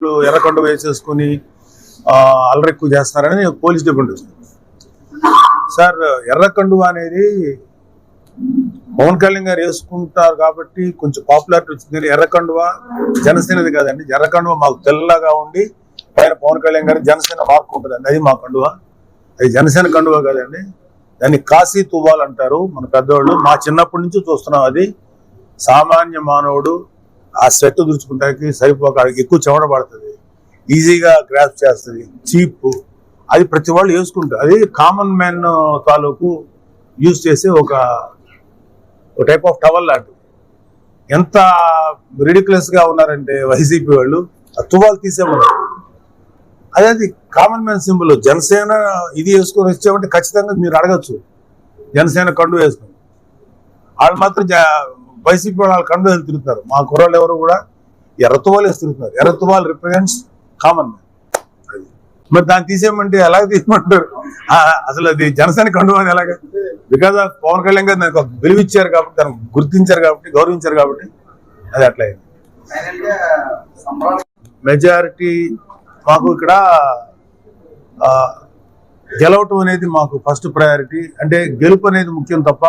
ఇప్పుడు ఎర్రకొండ వేసేసుకుని ఆ, అల్లరి ఎక్కువ చేస్తున్నారని పోలీస్ డిపార్ట్మెంట్ సార్ ఎర్రకండువ అనేది పవన్ కళ్యాణ్ గారు వేసుకుంటారు కాబట్టి కొంచెం పాపులారిటీ వచ్చింది. ఎర్రకండువ? జనసేనది కాదండి. ఎర్రకండువ మాకు తెల్లగా ఉండి పైన పవన్ కళ్యాణ్ గారు జనసేన మార్క్ ఉంటుందండి. అది మా కండువ. అది జనసేన కండువ కాదండి. దాన్ని కాశీ తువ్వాలు అంటారు మన పెద్దవాళ్ళు మా చిన్నప్పటి నుంచి చూస్తున్నాం అది. సామాన్య మానవుడు ఆ సెట్ దురుచుకుంటానికి సరిపోకాడికి ఎక్కువ చెమట పడుతుంది. ఈజీగా గ్రాస్ చేస్తుంది. చీప్. అది ప్రతి వాళ్ళు వేసుకుంటారు. అది కామన్ మ్యాన్ తాలూకు యూజ్ చేసే ఒక టైప్ ఆఫ్ టవల్ లాంటిది. ఎంత రిడిక్యులస్గా ఉన్నారంటే వైసీపీ వాళ్ళు ఆ తువాలు తీసేమన్నారు అదే అది కామన్ మ్యాన్ సింబల్ జనసేన ఇది వేసుకొని వచ్చామంటే ఖచ్చితంగా మీరు అడగచ్చు. జనసేన కండు వేసుకుని. వాళ్ళు మాత్రం వైసీపీ వాళ్ళు కండు తిరుగుతారు మా కుర్రాళ్ళు ఎవరు కూడా ఎర్రతువాలు వేసి తిరుగుతున్నారు ఎర్రతువాలు రిప్రజెంట్స్ కామన్ అది. మరి దాన్ని తీసేయమంటే ఎలాగ తీయమంటారు? అసలు అది జనసేన కండువా అని ఎలాగ? బికాస్ ఆఫ్ పవన్ కళ్యాణ్ గారు దానికి ఒక విలువ ఇచ్చారు కాబట్టి దానికి గుర్తించారు కాబట్టి గౌరవించారు కాబట్టి అది అట్లా మెజారిటీ మాకు ఇక్కడ గెలవటం అనేది మాకు ఫస్ట్ ప్రయారిటీ అంటే గెలుపు అనేది ముఖ్యం తప్ప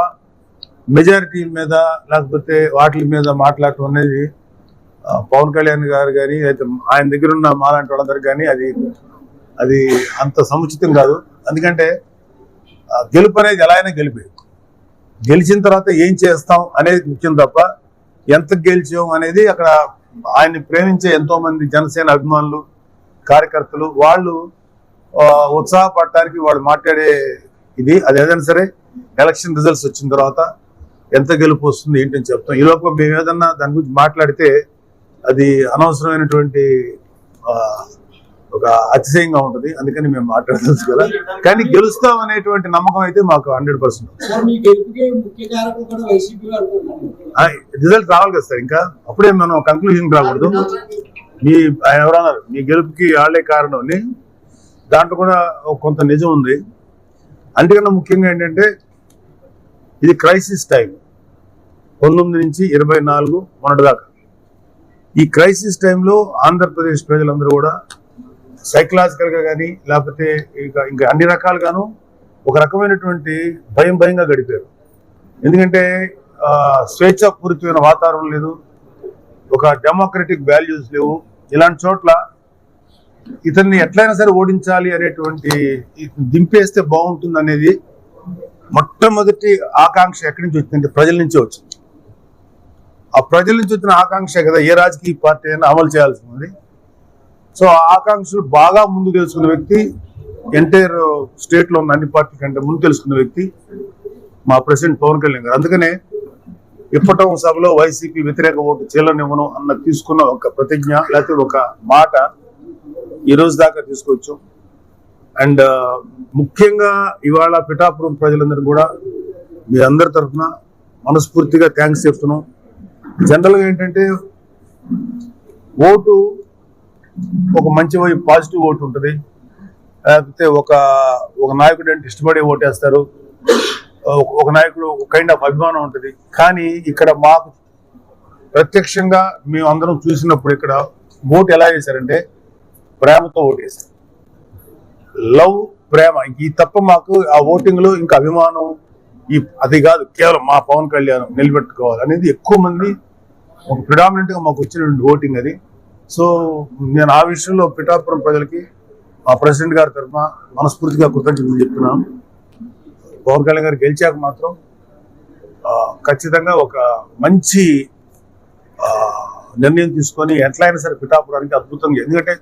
మెజారిటీ మీద లేకపోతే వాటి మీద మాట్లాడటం అనేది పవన్ కళ్యాణ్ గారు కానీ అయితే ఆయన దగ్గర ఉన్న మాలాంటి వాళ్ళందరూ కానీ అది అది అంత సముచితం కాదు. ఎందుకంటే గెలుపు అనేది ఎలా అయినా గెలిపే. గెలిచిన తర్వాత ఏం చేస్తాం అనేది ముఖ్యం తప్ప ఎంత గెలిచాం అనేది అక్కడ ఆయన్ని ప్రేమించే ఎంతోమంది జనసేన అభిమానులు కార్యకర్తలు వాళ్ళు ఉత్సాహపడటానికి వాళ్ళు మాట్లాడే ఇది. అది ఏదైనా సరే ఎలక్షన్ రిజల్ట్స్ వచ్చిన తర్వాత ఎంత గెలుపు వస్తుంది ఏంటని చెప్తాం. ఈ లోపల మేము ఏదన్నా దాని గురించి మాట్లాడితే అది అనవసరమైనటువంటి ఒక అతిశయంగా ఉంటుంది. అందుకని మేము మాట్లాడవచ్చు కదా. కానీ గెలుస్తాం అనేటువంటి నమ్మకం అయితే మాకు హండ్రెడ్ పర్సెంట్ రిజల్ట్ రావాలి కదా సార్ ఇంకా? అప్పుడే మనం కంక్లూజన్ రాకూడదు. మీ ఆయన ఎవరన్నారు మీ గెలుపుకి వాళ్ళే కారణం అని. దాంట్లో కూడా కొంత నిజం ఉంది. అంతకన్నా ముఖ్యంగా ఏంటంటే ఇది క్రైసిస్ టైం పంతొమ్మిది నుంచి ఇరవై నాలుగు మొన్నటి దాకా. ఈ క్రైసిస్ టైంలో ఆంధ్రప్రదేశ్ ప్రజలందరూ కూడా సైకలాజికల్గా కానీ లేకపోతే ఇంకా ఇంకా అన్ని రకాలుగాను ఒక రకమైనటువంటి భయం భయంగా గడిపారు. ఎందుకంటే స్వేచ్ఛాపూరితమైన వాతావరణం లేదు ఒక డెమోక్రటిక్ వాల్యూస్ లేవు. ఇలాంటి చోట్ల ఇతన్ని ఎట్లయినా సరే ఓడించాలి అనేటువంటి దింపేస్తే బాగుంటుంది అనేది మొట్టమొదటి ఆకాంక్ష ఎక్కడి నుంచి వచ్చిందంటే ప్రజల నుంచే వచ్చింది. ఆ ప్రజల నుంచి వచ్చిన ఆకాంక్ష కదా ఏ రాజకీయ పార్టీ అయినా అమలు చేయాల్సి ఉంది. సో ఆ ఆకాంక్షలు బాగా ముందు తెలుసుకున్న వ్యక్తి ఎంటైర్ స్టేట్లో ఉన్న అన్ని పార్టీ కంటే ముందు తెలుసుకున్న వ్యక్తి మా ప్రెసిడెంట్ పవన్ కళ్యాణ్ గారు. అందుకనే ఇప్పటం సభలో వైసీపీ వ్యతిరేక ఓటు చీలనివ్వను అన్న తీసుకున్న ఒక ప్రతిజ్ఞ లేకపోతే ఒక మాట ఈ రోజు దాకా తీసుకోవచ్చు. అండ్ ముఖ్యంగా ఇవాళ పిఠాపురం ప్రజలందరూ కూడా మీ అందరి తరఫున మనస్ఫూర్తిగా థ్యాంక్స్ చెప్తున్నాం. జనరల్గా ఏంటంటే ఓటు ఒక మంచి వైపు పాజిటివ్ ఓటు ఉంటుంది. లేకపోతే ఒక ఒక నాయకుడు అంటే ఇష్టపడి ఓటేస్తారు. ఒక- ఒక నాయకుడు ఒక కైండ్ ఆఫ్ అభిమానం ఉంటుంది. కానీ ఇక్కడ మాకు ప్రత్యక్షంగా మేము అందరం చూసినప్పుడు ఇక్కడ ఓటు ఎలా చేశారంటే ప్రేమతో ఓటు వేశారు. లవ్ ప్రేమ ఈ తప్ప మాకు ఆ ఓటింగ్లో ఇంకా అభిమానం ఈ అది కాదు కేవలం మా పవన్ కళ్యాణ్ నిలబెట్టుకోవాలి అనేది ఎక్కువ మంది ఒక ప్రిడామినెంట్గా మాకు వచ్చిన ఓటింగ్ అది. సో నేను ఆ విషయంలో పిఠాపురం ప్రజలకి మా ప్రెసిడెంట్ గారి తరఫున మనస్ఫూర్తిగా కృతజ్ఞతలు చెప్తున్నాను. పవన్ కళ్యాణ్ గారు గెలిచాక మాత్రం ఖచ్చితంగా ఒక మంచి నిర్ణయం తీసుకొని ఎట్లయినా సరే పిఠాపురానికి అద్భుతంగా ఎందుకంటే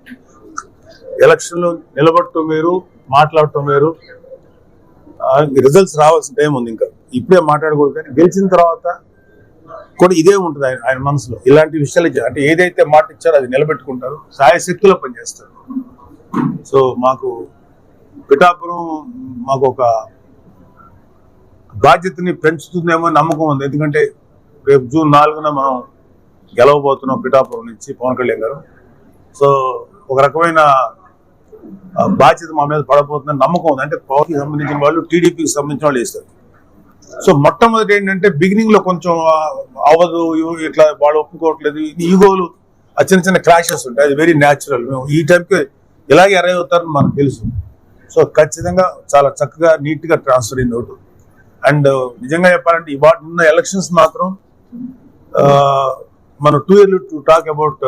ఎలక్షన్లో నిలబడటం వేరు మాట్లాడటం వేరు. రిజల్ట్స్ రావాల్సిన టైం ఉంది ఇంకా. ఇప్పుడే మాట్లాడకూడదు కానీ గెలిచిన తర్వాత కూడా ఇదే ఉంటుంది ఆయన ఆయన మనసులో. ఇలాంటి విషయాలు అంటే ఏదైతే మాట ఇచ్చారో అది నిలబెట్టుకుంటారు సాయశక్తిలో పనిచేస్తారు. సో మాకు పిఠాపురం మాకు ఒక బాధ్యతని పెంచుతుందేమో నమ్మకం ఉంది. ఎందుకంటే రేపు జూన్ నాలుగున మనం గెలవబోతున్నాం పిఠాపురం నుంచి పవన్ కళ్యాణ్ గారు. సో ఒక రకమైన బాధ్యత మా మీద పడబోతుందని నమ్మకం ఉంది. అంటే పవర్కి సంబంధించిన వాళ్ళు టీడీపీకి సంబంధించిన వాళ్ళు వేస్తారు సో మొట్టమొదటి ఏంటంటే బిగినింగ్లో కొంచెం అవ్వదు ఇట్లా వాళ్ళు ఒప్పుకోవట్లేదు. ఈగోలు ఆ చిన్న చిన్న క్లాషెస్ ఉంటాయి. అది వెరీ న్యాచురల్ మేము ఈ టైంకి ఇలాగే అరైవ్ అవుతారని మనకు తెలుసు. సో ఖచ్చితంగా చాలా చక్కగా నీట్గా ట్రాన్స్ఫర్ అయింది ఒకటి అండ్ నిజంగా చెప్పాలంటే ఇవాటి ఉన్న ఎలక్షన్స్ మాత్రం మనం టూ ఇయర్లు టు టాక్ అబౌట్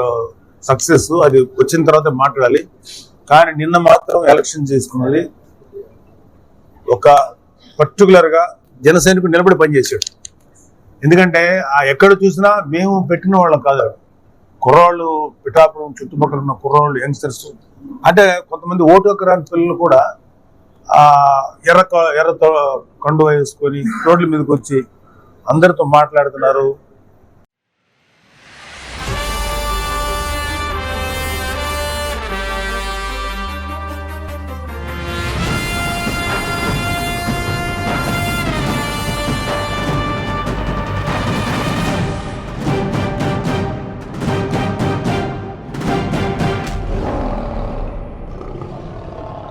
సక్సెస్ అది వచ్చిన తర్వాత మాట్లాడాలి. కానీ నిన్న మాత్రం ఎలక్షన్ చేసుకున్నది ఒక పర్టికులర్గా జన సైనికుడు నిలబడి పనిచేసాడు ఎందుకంటే ఆ ఎక్కడ చూసినా మేము పెట్టిన వాళ్ళం కాదు కుర్రాళ్ళు పిఠాపురం చుట్టుపక్కల ఉన్న కుర్రాళ్ళు యంగ్స్టర్స్. అంటే కొంతమంది ఓటో ఎకరాని పిల్లలు కూడా ఆ ఎర్ర ఎర్రతో ఎర్ర కండువ వేసుకొని రోడ్ల మీదకి వచ్చి అందరితో మాట్లాడుతున్నారు.